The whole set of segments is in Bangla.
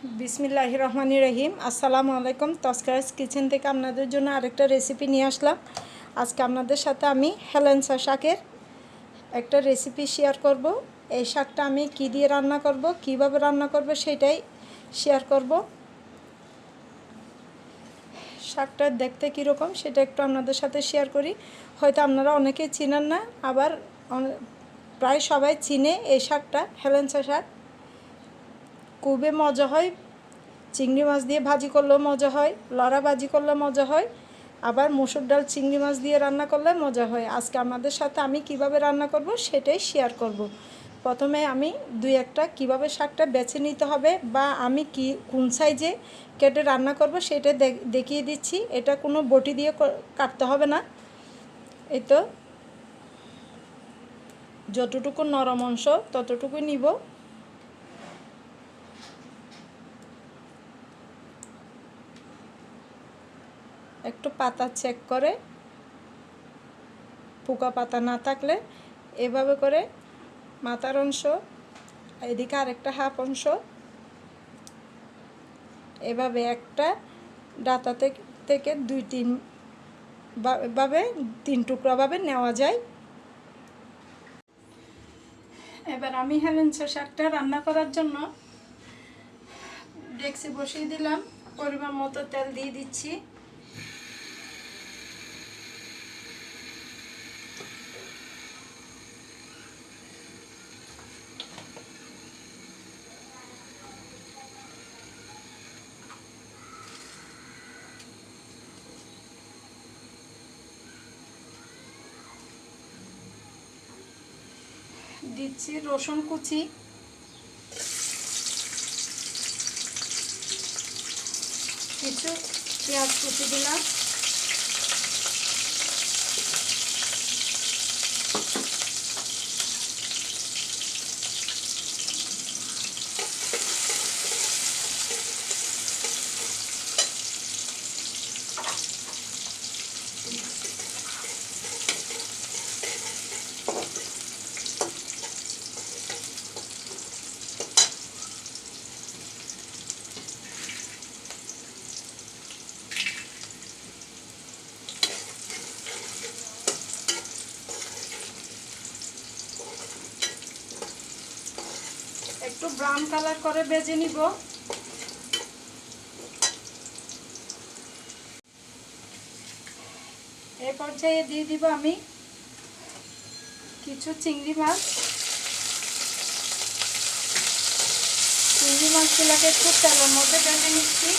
বিসমিল্লাহ রহমানি রহিম। আসসালামু আলাইকুম। তস্কারাস কিচেন থেকে আপনাদের জন্য আরেকটা রেসিপি নিয়ে আসলাম। আজকে আপনাদের সাথে আমি হেলেন্সা শাকের একটা রেসিপি শেয়ার করব। এই শাকটা আমি কি দিয়ে রান্না করব, কীভাবে রান্না করব সেটাই শেয়ার করব। শাকটা দেখতে কীরকম সেটা একটু আপনাদের সাথে শেয়ার করি। হয়তো আপনারা অনেকেই চিনেন না, আবার প্রায় সবাই চিনে এই শাকটা হেলেন্সা শাক। খুবই মজা হয়? চিংড়ি মাছ দিয়ে ভাজি করলেও মজা হয় লড়া ভাজি করলে মজা হয়, আবার মুসুর ডাল চিংড়ি মাছ দিয়ে রান্না করলে মজা হয়। আজকে আমাদের সাথে আমি কীভাবে রান্না করব সেটাই শেয়ার করব। প্রথমে আমি দুই একটা কীভাবে শাকটা বেছে নিতে হবে বা আমি কি, কোন সাইজে কেটে রান্না করব সেটা দেখ- দেখিয়ে দিচ্ছি। এটা কোনো বটি দিয়ে কাটতে হবে না। এই তো। যতটুকু নরম অংশ ততটুকু নিব। একটু পাতা চেক করে, পোকা পাতা না থাকলে এভাবে করে মাথার অংশ, এদিকে আরেকটা হাফ অংশ, এভাবে একটা ডাতা থেকে দুই তিন ভাবে তিন টুকরাভাবে নেওয়া যায়। এবার আমি হেলেন্সা শাকটা রান্না করার জন্য ডেক্সি বসিয়ে দিলাম। পরিমাণ মতো তেল দিয়ে দিচ্ছি। দিচ্ছি রসুন কুচি। কিছু পেঁয়াজ কুচি দিলাম। একটু ব্রাউন কালার করে বেজে নিব। এ পর্যায়ে দিয়ে দিব আমি কিছু চিংড়ি মাছ। চিংড়ি মাছগুলোকে একটু তেলের মধ্যে ভেজে নিচ্ছি।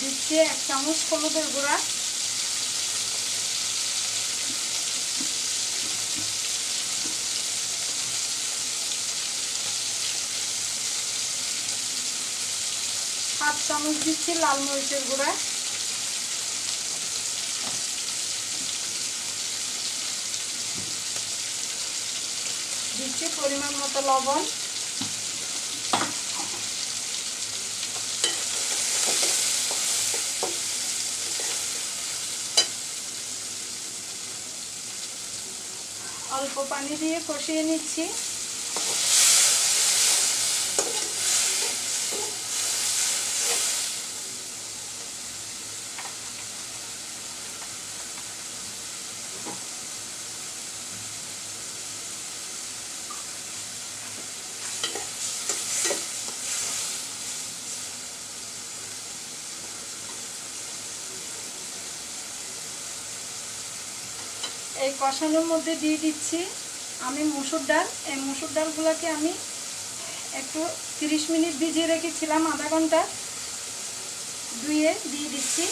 দিচ্ছি এক চামচ হলুদের গুঁড়া। হাফ চামচ দিচ্ছি লাল মরিচের গুঁড়া। দিচ্ছি পরিমাণ মতো লবণ। অল্প পানি দিয়ে কষিয়ে নিচ্ছি। এই কষানোর মধ্যে দিয়ে দিচ্ছি আমি মুসুর ডাল। এই মুসুর ডালগুলোকে আমি একটু তিরিশ মিনিট ভিজিয়ে রেখেছিলাম আধা ঘণ্টা। ধুয়ে দিয়ে দিচ্ছি।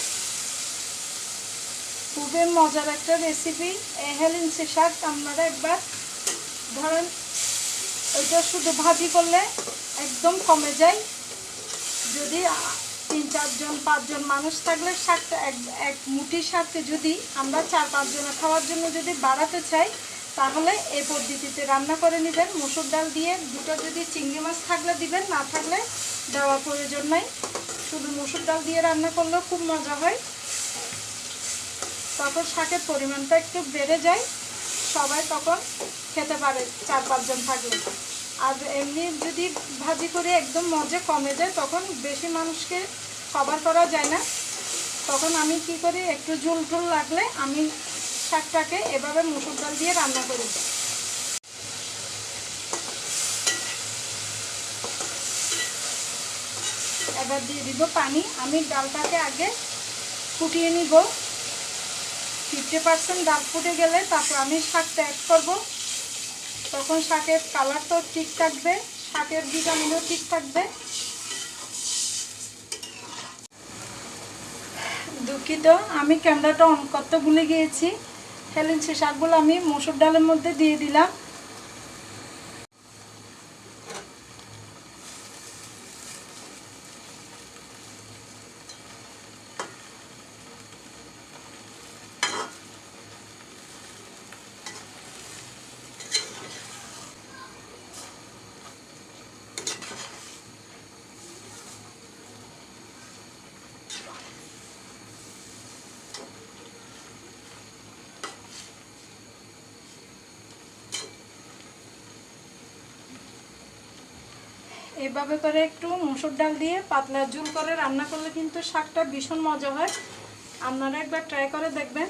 খুবই মজার একটা রেসিপি এই হেলেন্সি শাক আপনারা একবার ধরেন ওইটা শুধু ভাজি করলে একদম কমে যায়। যদি তিন, চারজন, পাঁচজন মানুষ থাকলে শাকটা এক এক মুঠি শাককে যদি আমরা চার, পাঁচজনে খাওয়ার জন্য যদি বাড়াতে চাই, তাহলে এই পদ্ধতিতে রান্না করে নেবেন। মুসুর ডাল দিয়ে দুটো যদি চিংড়ি মাছ থাকলে দিবেন, না থাকলে দেওয়ার প্রয়োজন নাই। শুধু মুসুর ডাল দিয়ে রান্না করলেও খুব মজা হয়। তখন শাকের পরিমাণটা একটু বেড়ে যায়। সবাই তখন খেতে পারে চার, পাঁচজন থাকলে। আর এমনি যদি ভাজি করে একদম মজা কমে যায়, তখন বেশি মানুষকে কভার করা যায় না। তখন আমি কি করি, একটু ঝোল ঝোল লাগলে আমি শাকটাকে এভাবে মুসুর ডাল দিয়ে রান্না করি। এবার দিয়ে দিব পানি। আমি ডালটাকে আগে ফুটিয়ে নিব। ফিফটি পার্সেন্ট ডাল ফুটে গেলে তারপর আমি শাকটা অ্যাড করব। তখন শাকের কালার তো ঠিক থাকবে, শাকের ভিটামিনও ঠিক থাকবে। দুঃখিত, আমি ক্যামেরাটা অন করতে ভুলে গিয়েছি। হেলেন্সি শাকগুলো আমি মসুর ডালের মধ্যে দিয়ে দিলাম। এভাবে করে একটু মুসুর ডাল দিয়ে পাতলা ঝুল করে রান্না করলে কিন্তু শাকটা ভীষণ মজা হয়। আপনারা একবার ট্রাই করে দেখবেন।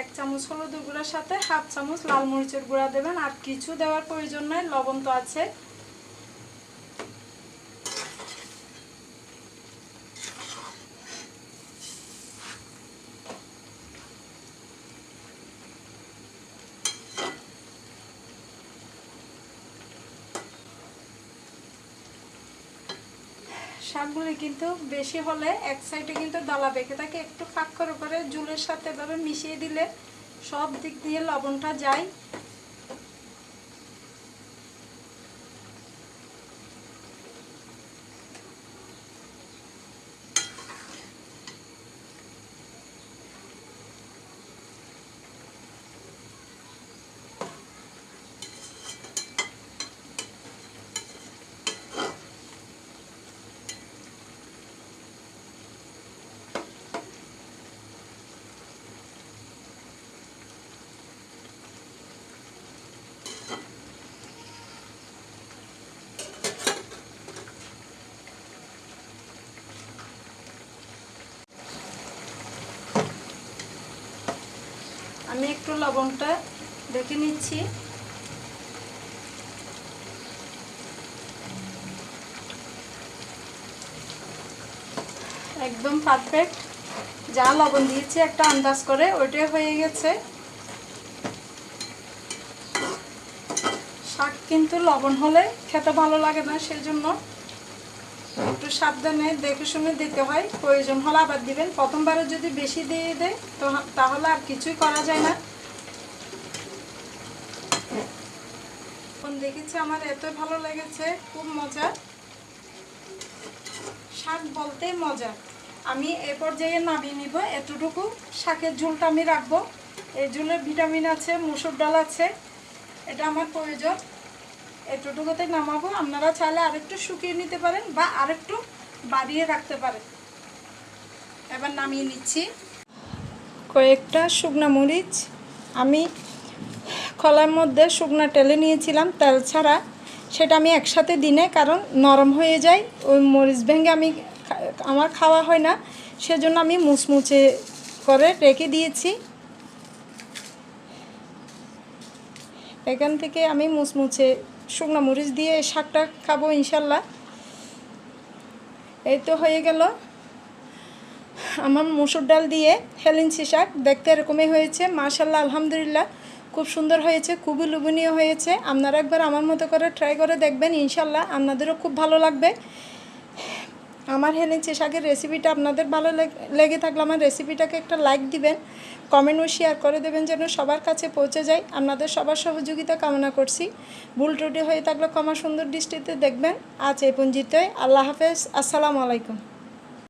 এক চামচ হলুদ গুঁড়ার সাথে হাফ চামচ লাল মরিচের গুঁড়া দেবেন। আর কিছু দেওয়ার প্রয়োজন নয় লবণ তো আছে। শাকগুলি কিন্তু বেশি হলে এক সাইডে কিন্তু দলা বেঁকে থাকে। একটু ফাঁক করে করে জুলের সাথে এভাবে মিশিয়ে দিলে সব দিক দিয়ে লবণটা যায়। আমি একটু লবণটা দেখে নিচ্ছি। একদম পারফেক্ট যা লবণ দিয়েছি একটা আন্দাজ করে, ওইটাই হয়ে গেছে শাক কিন্তু লবণ হলে খেতে ভালো লাগে না সেই জন্য একটু সাবধানে দেখে শুনে দিতে হয়। প্রয়োজন হলে আবার দিবেন। প্রথমবারে যদি বেশি দিয়ে দেয়, তো তাহলে আর কিছুই করা যায় না। এখন দেখেছি আমার এত ভালো লেগেছে, খুব মজা। শাক বলতে মজা। আমি এ পর্যায়ে নামিয়ে নিব। এতটুকু শাকের ঝোলটা আমি রাখব। এই ঝোলে ভিটামিন আছে, মুসুর ডাল আছে। এটা আমার প্রয়োজন। এতটুকুতে নামাবো। আপনারা চাইলে আরেকটু শুকিয়ে নিতে পারেন বা আরেকটু বাড়িয়ে রাখতে পারেন। এবার নামিয়ে নিচ্ছি। কয়েকটা শুকনা মরিচ। আমি খলার মধ্যে শুকনা টেলে নিয়েছিলাম। তেল ছাড়া সেটা আমি একসাথে দিনে কারণ নরম হয়ে যায়। ওই মরিচ ভেঙে আমি আমার খাওয়া হয় না। সেজন্য আমি মুচমুচে করে রেখে দিয়েছি। এখান থেকে আমি মুচমুচে শুকনো মরিচ দিয়ে শাকটা খাব ইনশাল্লাহ। এই তো হয়ে গেল। আমার মুসুর ডাল দিয়ে হেলিনসি শাক দেখতে এরকমই হয়েছে, মাশাল্লাহ, আলহামদুলিল্লাহ। খুব সুন্দর হয়েছে, খুবই লোভনীয় হয়েছে। আপনারা একবার আমার মতো করে ট্রাই করে দেখবেন, ইনশাল্লাহ। আপনাদেরও খুব ভালো লাগবে। আমার হেলেঞ্চি শাকের রেসিপিটা আপনাদের ভালো লেগে থাকলে আমার রেসিপিটাকে একটা লাইক দিবেন কমেন্টও শেয়ার করে দেবেন যেন সবার কাছে পৌঁছে যায়। আপনাদের সবার সহযোগিতা কামনা করছি। ভুল ত্রুটি হয়ে থাকলে ক্ষমা সুন্দর দৃষ্টিতে দেখবেন। আজ এই পঞ্জিতে আল্লাহ হাফেজ। আসসালামু আলাইকুম।